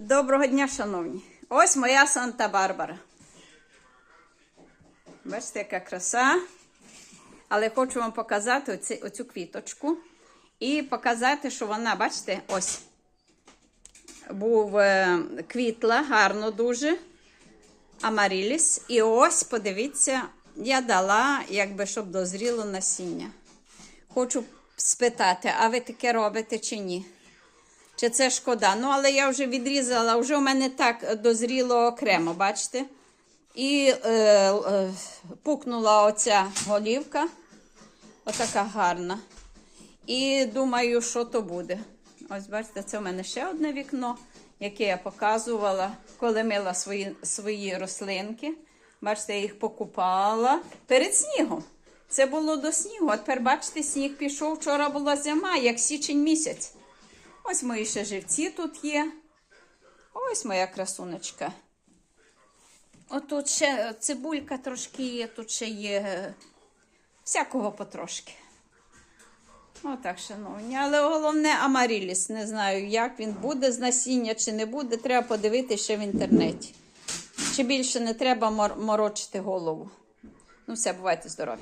Доброго дня, шановні. Ось моя Санта-Барбара. Бачите, яка краса. Але хочу вам показати оці, оцю квіточку. І показати, що вона, бачите, ось. Був е, квітла, гарно дуже. Амаріліс. І ось, подивіться, я дала, якби, щоб дозріло насіння. Хочу спитати, а ви таке робите чи ні? Чи це шкода? Ну, але я вже відрізала, вже у мене так дозріло окремо, бачите? І е, е, пукнула оця голівка, отака гарна. І думаю, що то буде. Ось, бачите, це у мене ще одне вікно, яке я показувала, коли мила свої, свої рослинки. Бачите, я їх покупала перед снігом. Це було до снігу. А тепер, бачите, сніг пішов. Вчора була зима, як січень місяць. Ось мої ще живці тут є. Ось моя красунечка. Отут ще цибулька трошки є, тут ще є е, всякого потрошки. Отак, шановні. Але головне Амаріліс. Не знаю, як він буде з насіння чи не буде. Треба подивитися ще в інтернеті. Чи більше не треба мор- морочити голову. Ну, все, бувайте здорові.